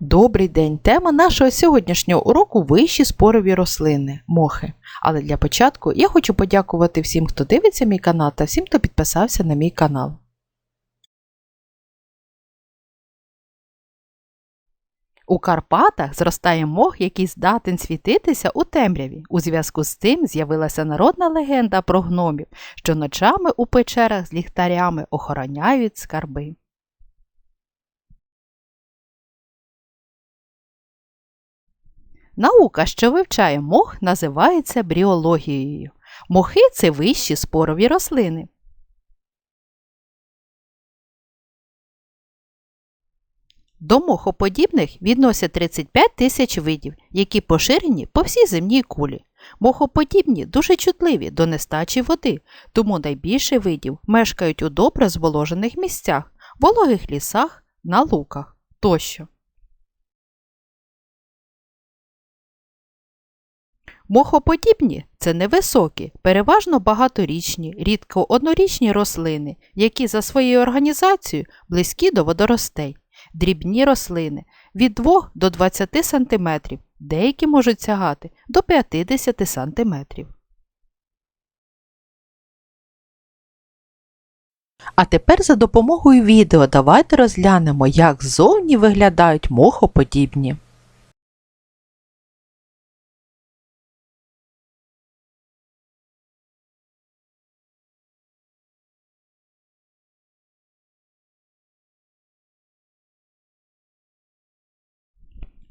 Добрий день! Тема нашого сьогоднішнього уроку вищі спорові рослини мохи. Але для початку я хочу подякувати всім, хто дивиться мій канал та всім, хто підписався на мій канал. У Карпатах зростає мох, який здатен світитися у темряві. У зв'язку з цим з'явилася народна легенда про гномів, що ночами у печерах з ліхтарями охороняють скарби. Наука, що вивчає мох, називається бріологією. Мохи це вищі спорові рослини. До мохоподібних відносять 35 тисяч видів, які поширені по всій земній кулі. Мохоподібні дуже чутливі до нестачі води, тому найбільше видів мешкають у добре зволожених місцях, вологих лісах, на луках тощо. Мохоподібні це невисокі, переважно багаторічні, рідко однорічні рослини, які за своєю організацією близькі до водоростей, дрібні рослини від 2 до 20 см, деякі можуть сягати до 50 см. А тепер за допомогою відео давайте розглянемо, як ззовні виглядають мохоподібні.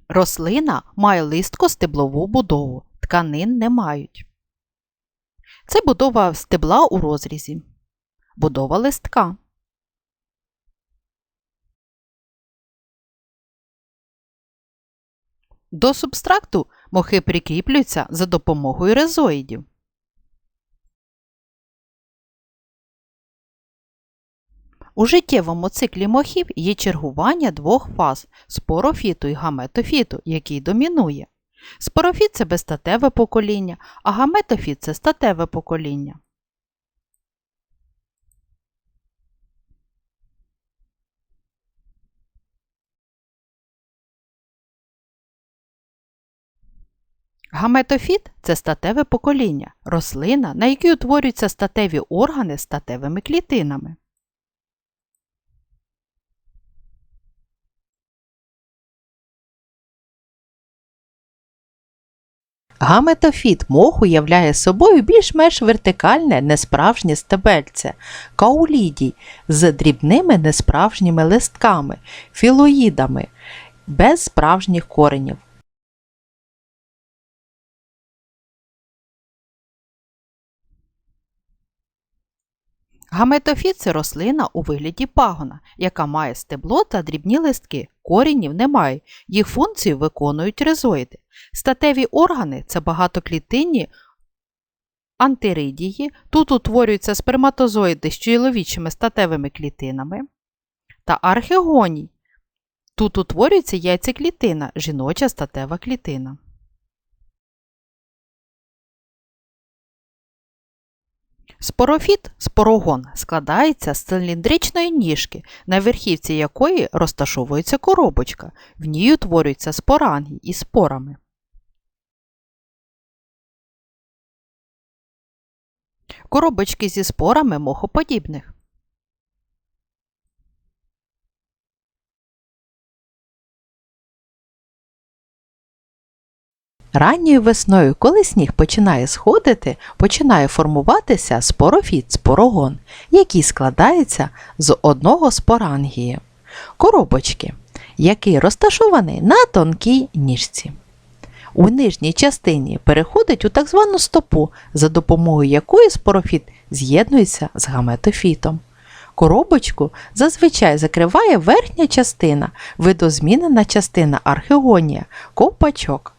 Рослина має листко-стеблову будову, тканин не мають. Це будова стебла у розрізі, будова листка. До субстракту мохи прикріплюються за допомогою резоїдів. У життєвому циклі мохів є чергування двох фаз спорофіту і гаметофіту, який домінує. Спорофіт це безстатеве покоління, а гаметофіт це статеве покоління. Гаметофіт це статеве покоління, рослина, на якій утворюються статеві органи статевими клітинами. Гаметофіт моху являє собою більш-менш вертикальне несправжнє стебельце, каулідій з дрібними несправжніми листками, філоїдами, без справжніх коренів. Гаметофіт це рослина у вигляді пагона, яка має стебло та дрібні листки, корінів немає, їх функцію виконують ризоїди. Статеві органи це багатоклітинні антиридії, тут утворюються сперматозоїди з чоловічими статевими клітинами та архегоній. Тут утворюється яйцеклітина, жіноча статева клітина. Спорофіт спорогон складається з циліндричної ніжки, на верхівці якої розташовується коробочка. В ній утворюються споранги із спорами. Коробочки зі спорами мохоподібних. Ранньою весною, коли сніг починає сходити, починає формуватися спорофіт спорогон, який складається з одного спорангії, коробочки, який розташований на тонкій ніжці. У нижній частині переходить у так звану стопу, за допомогою якої спорофіт з'єднується з гаметофітом. Коробочку зазвичай закриває верхня частина, видозмінена частина архегонія, ковпачок.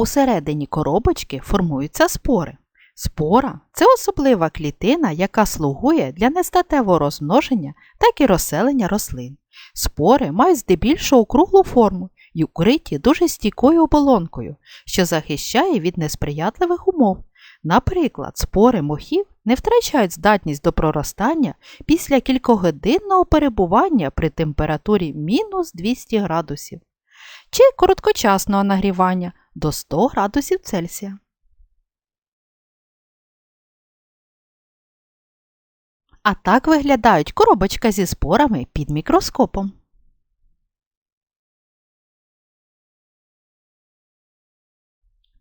Усередині коробочки формуються спори. Спора це особлива клітина, яка слугує для нестатевого розмноження, так і розселення рослин. Спори мають здебільшого круглу форму й укриті дуже стійкою оболонкою, що захищає від несприятливих умов. Наприклад, спори мохів не втрачають здатність до проростання після кількогодинного перебування при температурі мінус 200 градусів чи короткочасного нагрівання до 100 градусів Цельсія. А так виглядають коробочка зі спорами під мікроскопом.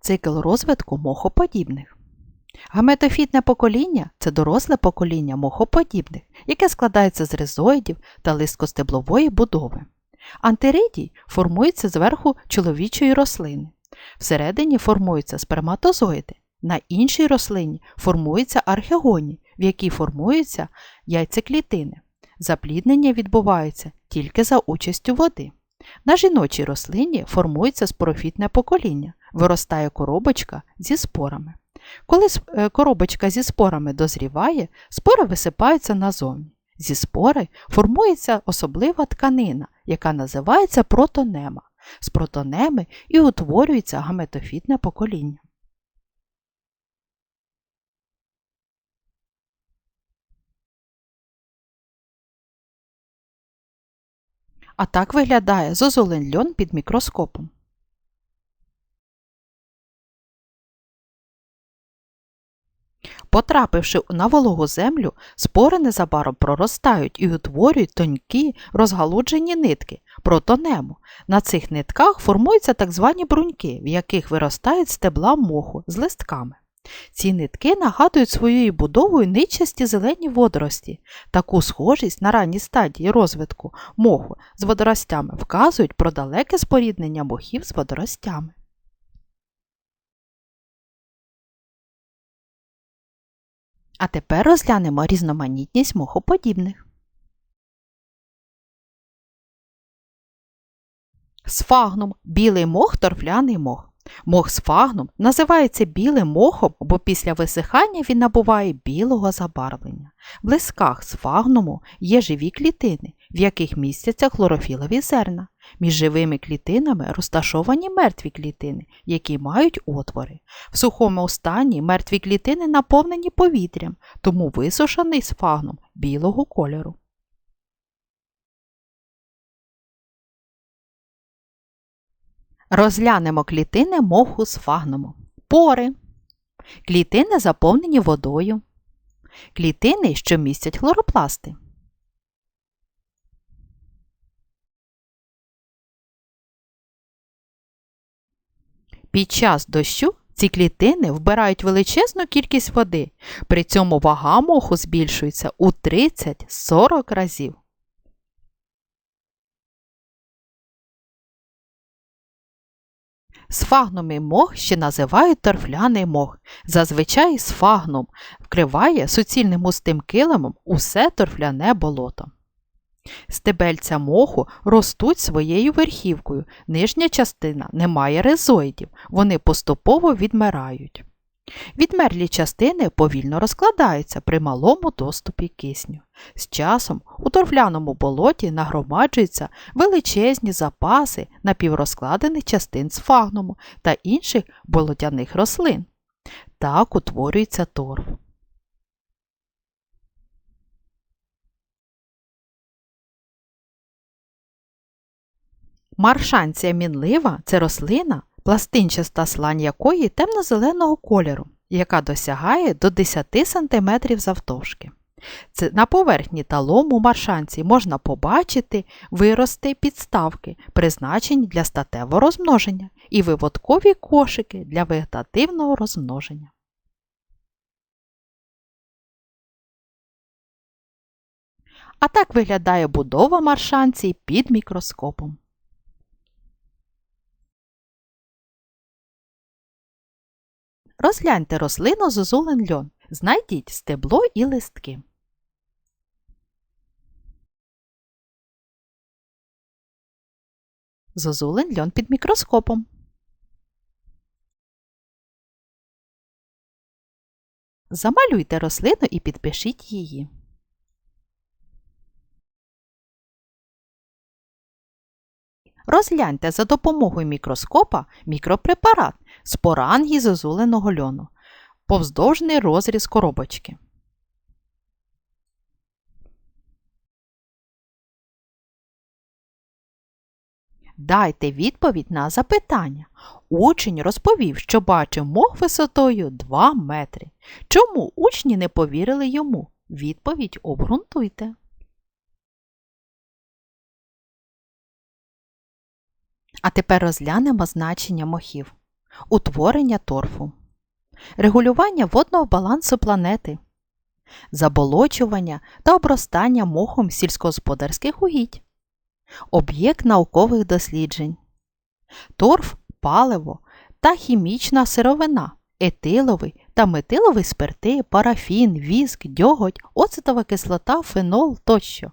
Цикл розвитку мохоподібних. Гаметофітне покоління це доросле покоління мохоподібних, яке складається з ризоїдів та листкостеблової будови. Антиридій формується зверху чоловічої рослини. Всередині формуються сперматозоїди. На іншій рослині формуються архегоні, в якій формуються яйцеклітини. Запліднення відбувається тільки за участю води. На жіночій рослині формується спорофітне покоління, виростає коробочка зі спорами. Коли е, коробочка зі спорами дозріває, спори висипаються назовні. Зі спори формується особлива тканина, яка називається протонема. З протонеми і утворюється гаметофітне покоління. А так виглядає зозулин льон під мікроскопом. Потрапивши на вологу землю, спори незабаром проростають і утворюють тонькі розгалуджені нитки протонему. На цих нитках формуються так звані бруньки, в яких виростають стебла моху з листками. Ці нитки нагадують своєю будовою ничасті зелені водорості. Таку схожість на ранній стадії розвитку моху з водоростями вказують про далеке споріднення мохів з водоростями. А тепер розглянемо різноманітність мохоподібних. Сфагнум білий мох торфляний мох. Мох сфагнум називається білим мохом, бо після висихання він набуває білого забарвлення. В лисках сфагнуму є живі клітини, в яких містяться хлорофілові зерна. Між живими клітинами розташовані мертві клітини, які мають отвори. В сухому стані мертві клітини наповнені повітрям, тому висушений сфагнум білого кольору. Розглянемо клітини моху сфагнуму. Пори. Клітини заповнені водою. Клітини, що містять хлоропласти. Під час дощу ці клітини вбирають величезну кількість води, при цьому вага моху збільшується у 30-40 разів. Сфагнумий мох ще називають торфляний мох. Зазвичай сфагнум вкриває суцільним густим килимом усе торфляне болото. Стебельця моху ростуть своєю верхівкою, нижня частина не має ризоїдів, вони поступово відмирають. Відмерлі частини повільно розкладаються при малому доступі кисню. З часом у торфляному болоті нагромаджуються величезні запаси напіврозкладених частин сфагнуму та інших болотяних рослин. Так утворюється торф. Маршанція мінлива це рослина, пластинчаста слань якої темно-зеленого кольору, яка досягає до 10 см завтовшки. Це На поверхні талому маршанці можна побачити вирости підставки, призначені для статевого розмноження, і виводкові кошики для вегетативного розмноження. А так виглядає будова маршанцій під мікроскопом. Розгляньте рослину зозулен льон. Знайдіть стебло і листки. Зозулен льон під мікроскопом. Замалюйте рослину і підпишіть її. Розгляньте за допомогою мікроскопа мікропрепарат з озуленого льону. Повздовжний розріз коробочки. Дайте відповідь на запитання. Учень розповів, що бачив мох висотою 2 метри. Чому учні не повірили йому? Відповідь обґрунтуйте. А тепер розглянемо значення мохів. Утворення торфу, регулювання водного балансу планети, заболочування та обростання мохом сільськогосподарських угідь, об'єкт наукових досліджень, торф, паливо та хімічна сировина, етиловий та метиловий спирти, парафін, віск, дьоготь, оцетова кислота, фенол тощо.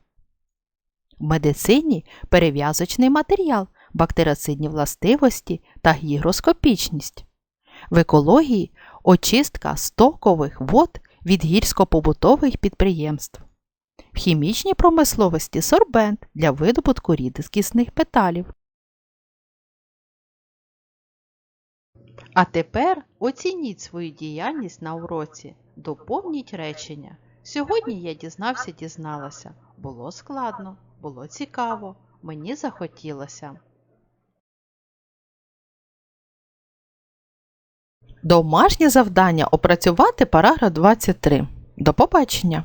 В медицині перев'язочний матеріал, бактерицидні властивості та гігроскопічність. В екології очистка стокових вод від гірсько-побутових підприємств. В хімічній промисловості сорбент для видобутку рідкісних металів. А тепер оцініть свою діяльність на уроці. Доповніть речення. Сьогодні я дізнався, дізналася. Було складно, було цікаво, мені захотілося. Домашнє завдання опрацювати параграф 23. До побачення!